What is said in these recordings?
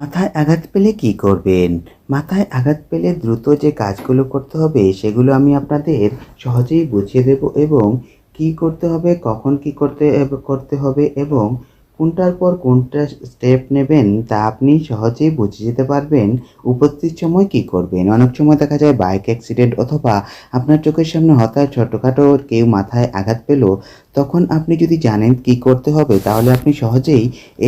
মাথায় আঘাত পেলে কি করবেন? মাথায় আঘাত পেলে দ্রুত যে কাজগুলো করতে হবে, সেগুলো আমি আপনাদের সহজেই বুঝিয়ে দেব এবং কি করতে হবে, কখন কি করতে করতে হবে এবং কোনটার পর কোনটা স্টেপ নেবেন তা আপনি সহজেই বুঝে যেতে পারবেন। উপস্থিত সময় কি করবেন? অনেক সময় দেখা যায় বাইক অ্যাক্সিডেন্ট অথবা আপনার চোখের সামনে হঠাৎ ছোটোখাটো কেউ মাথায় আঘাত পেল, তখন আপনি যদি জানেন কি করতে হবে, তাহলে আপনি সহজেই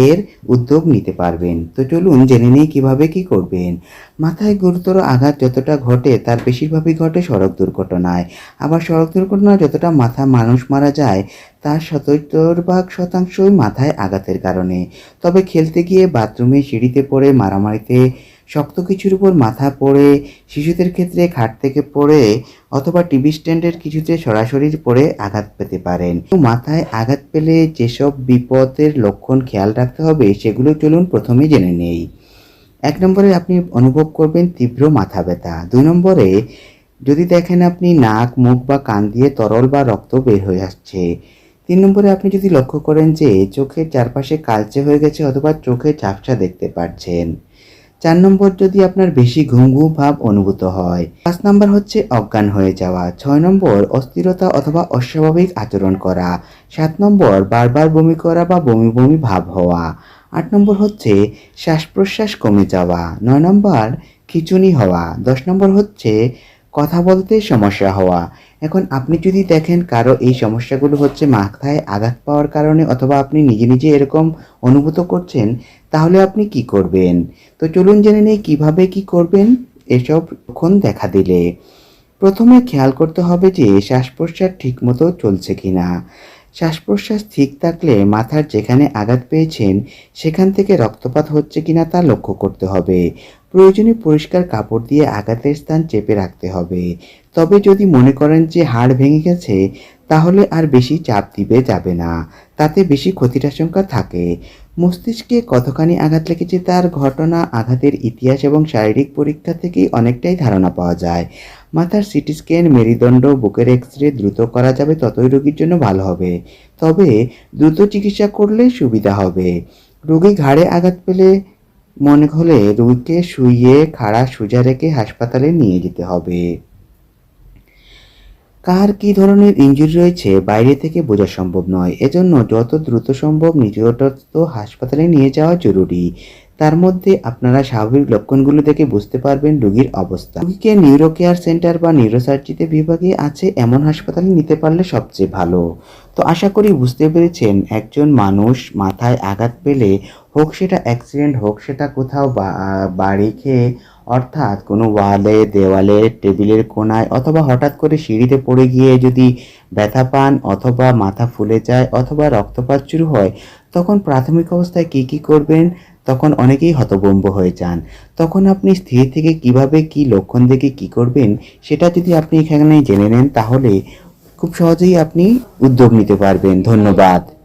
এর উদ্যোগ নিতে পারবেন। তো চলুন জেনে নিই কীভাবে কি করবেন। মাথায় গুরুতর আঘাত যতটা ঘটে, তার বেশিরভাগই ঘটে সড়ক দুর্ঘটনায়। আবার সড়ক দুর্ঘটনায় যতটা মাথা মানুষ মারা যায়, তার সত্তর ভাগ শতাংশই মাথায় আঘাতের কারণে। তবে খেলতে গিয়ে বাথরুমে সিঁড়িতে পড়ে, মারামারিতে শক্ত কিছুর উপর মাথা পড়ে, শিশুদের ক্ষেত্রে খাট থেকে পড়ে, অথবা টিভি স্ট্যান্ডের কিছুতে সরাসরি পড়ে আঘাত পেতে পারেন। মাথায় আঘাত পেলে যেসব বিপদের লক্ষণ খেয়াল রাখতে হবে, সেগুলো চলুন প্রথমে জেনে নেই। এক নম্বরে আপনি অনুভব করবেন তীব্র মাথা ব্যথা। দুই নম্বরে, যদি দেখেন আপনি নাক, মুখ বা কান দিয়ে তরল বা রক্ত বের হয়ে আসছে। তিন নম্বরে, আপনি যদি লক্ষ্য করেন যে চোখের চারপাশে কালচে হয়ে গেছে অথবা চোখে ঝাপসা দেখতে পাচ্ছেন চার নম্বর, যদি আপনার বেশি ঘুম ভাব অনুভূত হয়। পাঁচ নম্বর হচ্ছে অজ্ঞান হয়ে যাওয়া। ছয় নম্বর, অস্থিরতা অথবা অস্বাভাবিক আচরণ করা। সাত নম্বর, বারবার বমি করা বা বমি বমি ভাব হওয়া। আট নম্বর হচ্ছে শ্বাস প্রশ্বাস কমে যাওয়া। নয় নম্বর, খিচুনি হওয়া। দশ নম্বর হচ্ছে কথা বলতে সমস্যা হওয়া। এখন আপনি যদি দেখেন কারও এই সমস্যাগুলো হচ্ছে মাথায় আঘাত পাওয়ার কারণে অথবা আপনি নিজে নিজে এরকম অনুভূত করছেন, তাহলে আপনি কি করবেন? তো চলুন জেনে নেই কীভাবে কি করবেন এসব লক্ষণ দেখা দিলে। প্রথমে খেয়াল করতে হবে যে শ্বাস প্রশ্বাস ঠিকমতো চলছে কিনা। শ্বাস প্রশ্বাস ঠিক থাকলে মাথার যেখানে আঘাত পেয়েছেন, সেখান থেকে রক্তপাত হচ্ছে কিনা তা লক্ষ্য করতে হবে। প্রয়োজনে পরিষ্কার কাপড় দিয়ে আঘাতের স্থান চেপে রাখতে হবে। তবে যদি মনে করেন যে হাড় ভেঙে গেছে, তাহলে আর বেশি চাপ দিবে যাবে না। তাতে বেশি ক্ষতির আশঙ্কা থাকে। মস্তিষ্কে কতখানি আঘাত লেগেছে তার ঘটনা, আঘাতের ইতিহাস এবং শারীরিক পরীক্ষা থেকেই অনেকটাই ধারণা পাওয়া যায়। মাথার সিটি স্ক্যান, মেরুদণ্ড, বুকের এক্স রে দ্রুত করা যাবে, ততই রোগীর জন্য ভালো হবে। তবে দ্রুত চিকিৎসা করলে সুবিধা হবে। রোগী ঘাড়ে আঘাত পেলে মনে হলে রোগীকে শুইয়ে, খাড়া, সোজা রেখে হাসপাতালে নিয়ে যেতে হবে। কার কী ধরনের ইঞ্জুরি রয়েছে বাইরে থেকে বোঝা সম্ভব নয়। এজন্য যত দ্রুত সম্ভব নিকটস্থ হাসপাতালে নিয়ে যাওয়া জরুরি। তার মধ্যে আপনারা স্বাভাবিক লক্ষণগুলো দেখে বুঝতে পারবেন রোগীর অবস্থা। রোগীকে নিউরো কেয়ার সেন্টার বা নিউরোসার্জিতে বিভাগে আছে এমন হাসপাতালে নিতে পারলে সবচেয়ে ভালো। তো আশা করি বুঝতে পেরেছেন, একজন মানুষ মাথায় আঘাত পেলে হোক সেটা অ্যাক্সিডেন্ট হোক সেটা কোথাও বা- বাড়ি খেয়ে অর্থাৎ কোনো ওয়ালে, দেওয়ালে, টেবিলের কোণায় অথবা হঠাৎ করে সিঁড়িতে পড়ে গিয়ে যদি ব্যথা পান অথবা মাথা ফুলে যায় অথবা রক্তপাত শুরু হয়, তখন প্রাথমিক অবস্থায় কি কি করবেন? তখন অনেকেই হতভম্ব হয়ে যান। তখন আপনি স্থির থেকে কীভাবে কি লক্ষণ দেখে কি করবেন, সেটা যদি আপনি এখানে জেনে নেন, তাহলে খুব সহজেই আপনি উদ্যোগ নিতে পারবেন। ধন্যবাদ।